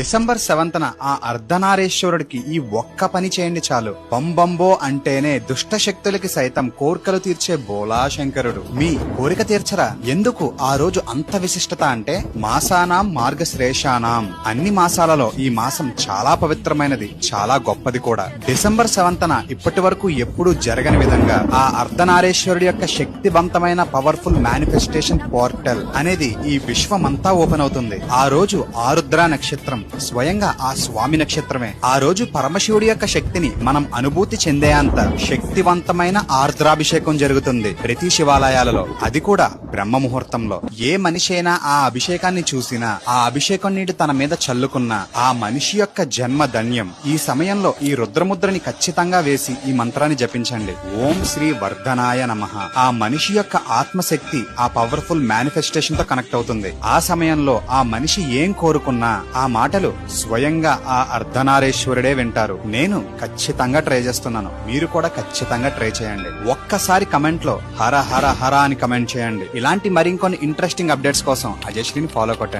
December సెవెంత్న ఆ అర్ధనారేశ్వరుడికి ఈ ఒక్క పని చేయండి చాలు. బంబంబో అంటేనే దుష్ట శక్తులకి సైతం కోరికలు తీర్చే బోలా శంకరుడు మీ కోరిక తీర్చరా? ఎందుకు ఆ రోజు అంత విశిష్టత అంటే మాసానాం మార్గశ్రేషానాం. అన్ని మాసాలలో ఈ మాసం చాలా పవిత్రమైనది చాలా గొప్పది కూడా. డిసెంబర్ సెవెంత్న ఇప్పటి వరకు ఎప్పుడూ జరగని విధంగా ఆ అర్ధనారేశ్వరుడు యొక్క శక్తివంతమైన పవర్ఫుల్ మేనిఫెస్టేషన్ పోర్టల్ అనేది ఈ విశ్వమంతా ఓపెన్ అవుతుంది. ఆ రోజు ఆరుద్ర నక్షత్రం స్వయంగా ఆ స్వామి నక్షత్రమే. ఆ రోజు పరమశివుడి యొక్క శక్తిని మనం అనుభూతి చెందేంత శక్తివంతమైన ఆర్ద్రాభిషేకం జరుగుతుంది ప్రతి శివాలయాలలో. అది కూడా బ్రహ్మ ముహూర్తంలో ఏ మనిషి అయినా ఆ అభిషేకాన్ని చూసినా ఆ అభిషేకం నీటి తన మీద చల్లుకున్న ఆ మనిషి యొక్క జన్మ ధన్యం. ఈ సమయంలో ఈ రుద్రముద్రని ఖచ్చితంగా వేసి ఈ మంత్రాన్ని జపించండి. ఓం శ్రీ వర్ధనాయ నమః. ఆ మనిషి యొక్క ఆత్మశక్తి ఆ పవర్ఫుల్ మేనిఫెస్టేషన్తో కనెక్ట్ అవుతుంది. ఆ సమయంలో ఆ మనిషి ఏం కోరుకున్నా ఆ మాట మాటలు స్వయంగా ఆ అర్ధనారేశ్వరుడే వింటారు. నేను ఖచ్చితంగా ట్రై చేస్తున్నాను. మీరు కూడా ఖచ్చితంగా ట్రై చేయండి. ఒక్కసారి కమెంట్లో హర హర హర అని కమెంట్ చేయండి. ఇలాంటి మరికొన్ని ఇంట్రెస్టింగ్ అప్డేట్స్ కోసం అజయ్ శ్రీని ఫాలో కొట్టండి.